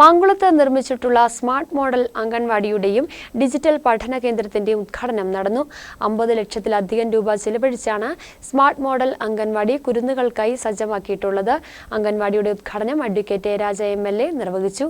മാങ്കുളത്ത് നിർമ്മിച്ചിട്ടുള്ള smart model അംഗൻവാടിയുടെയും digital പഠന കേന്ദ്രത്തിന്റെയും ഉദ്ഘാടനം നടന്നു. അമ്പത് ലക്ഷത്തിലധികം രൂപ ചെലവഴിച്ചാണ് സ്മാർട്ട് മോഡൽ അംഗൻവാടി കുരുന്നുകൾക്കായി സജ്ജമാക്കിയിട്ടുള്ളത്. അംഗൻവാടിയുടെ ഉദ്ഘാടനം അഡ്വക്കേറ്റ് രാജ എ നിർവഹിച്ചു.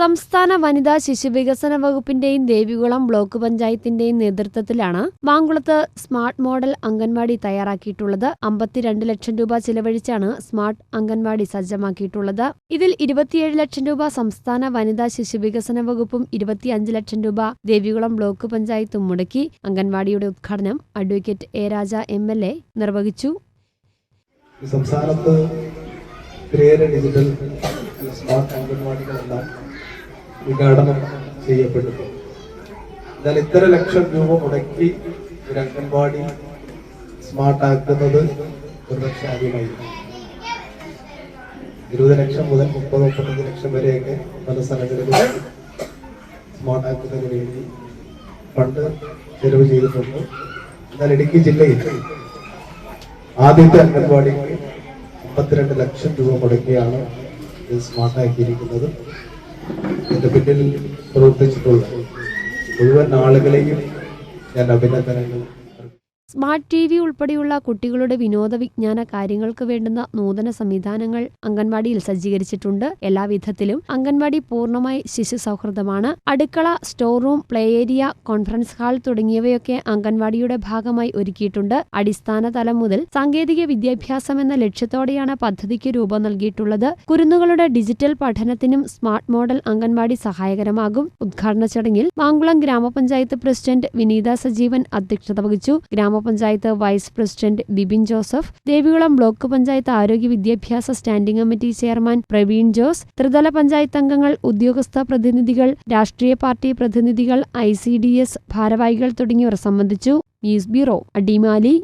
സംസ്ഥാന വനിതാ ശിശുവികസന വകുപ്പിന്റെയും ദേവികുളം ബ്ലോക്ക് പഞ്ചായത്തിന്റെയും നേതൃത്വത്തിലാണ് മാങ്കുളത്ത് സ്മാർട്ട് മോഡൽ അംഗൻവാടി തയ്യാറാക്കിയിട്ടുള്ളത്. അമ്പത്തിരണ്ട് ലക്ഷം രൂപ ചിലവഴിച്ചാണ് സ്മാർട്ട് അംഗൻവാടി സജ്ജമാക്കിയിട്ടുള്ളത്. ഇതിൽ ഇരുപത്തിയേഴ് ലക്ഷം രൂപ സംസ്ഥാന വനിതാ ശിശുവികസന വകുപ്പും ഇരുപത്തിയഞ്ച് ലക്ഷം രൂപ ദേവികുളം ബ്ലോക്ക് പഞ്ചായത്തും മുടക്കി അംഗൻവാടിയുടെ ഉദ്ഘാടനം advocate A Raja M L A നിർവഹിച്ചു. സംസ്ഥാനത്ത് ഡിജിറ്റൽ സ്മാർട്ട് ഉദ്ഘാടനം ചെയ്യപ്പെട്ടു. എന്നാൽ ഇത്ര ലക്ഷം രൂപ മുടക്കി ഒരു അംഗൻവാടി സ്മാർട്ട് ആക്കുന്നത് ഒരുപക്ഷെ ആദ്യമായിരിക്കും. ഇരുപത് ലക്ഷം മുതൽ മുപ്പത് മുപ്പത്തഞ്ച് ലക്ഷം വരെയൊക്കെ പല സ്ഥലങ്ങളിലും സ്മാർട്ട് ആക്കുന്നതിന് വേണ്ടി ഫണ്ട് ചെലവ് ചെയ്തിട്ടുണ്ട്. എന്നാൽ ഇടുക്കി ജില്ലയിൽ ആദ്യത്തെ അംഗൻവാടിക്ക് മുപ്പത്തിരണ്ട് ലക്ഷം രൂപ മുടക്കിയാണ് ഇത് സ്മാർട്ട് ഇതിന്റെ പിന്നിൽ പ്രവർത്തിച്ചിട്ടുള്ള മുഴുവൻ ആളുകളെയും ഞാൻ അഭിനന്ദനങ്ങൾ സ്മാർട്ട് ടി വി ഉൾപ്പെടെയുള്ള കുട്ടികളുടെ വിനോദ വിജ്ഞാന കാര്യങ്ങൾക്ക് വേണ്ടുന്ന നൂതന സംവിധാനങ്ങൾ അംഗൻവാടിയിൽ സജ്ജീകരിച്ചിട്ടുണ്ട്. എല്ലാവിധത്തിലും അംഗൻവാടി പൂർണമായി ശിശു സൗഹൃദമാണ് അടുക്കള store room play area conference hall തുടങ്ങിയവയൊക്കെ അംഗൻവാടിയുടെ ഭാഗമായി ഒരുക്കിയിട്ടുണ്ട്. അടിസ്ഥാന തലം മുതൽ സാങ്കേതിക വിദ്യാഭ്യാസം എന്ന ലക്ഷ്യത്തോടെയാണ് പദ്ധതിക്ക് രൂപം നൽകിയിട്ടുള്ളത്. കുരുന്നുകളുടെ ഡിജിറ്റൽ പഠനത്തിനും സ്മാർട്ട് മോഡൽ അംഗൻവാടി സഹായകരമാകും. ഉദ്ഘാടന ചടങ്ങിൽ മാങ്കുളം ഗ്രാമപഞ്ചായത്ത് പ്രസിഡന്റ് വിനീത സജീവൻ അധ്യക്ഷത വഹിച്ചു. Gram panchayat vice president Bibin Joseph Devikulam block panchayat ആരോഗ്യ വിദ്യാഭ്യാസ standing committee chairman Praveen Jose ത്രിതല പഞ്ചായത്ത് അംഗങ്ങൾ ഉദ്യോഗസ്ഥ പ്രതിനിധികൾ രാഷ്ട്രീയ പാർട്ടി പ്രതിനിധികൾ ഐ സി ഡി എസ് ഭാരവാഹികൾ തുടങ്ങിയവർ സംബന്ധിച്ചു. News bureau Adimali.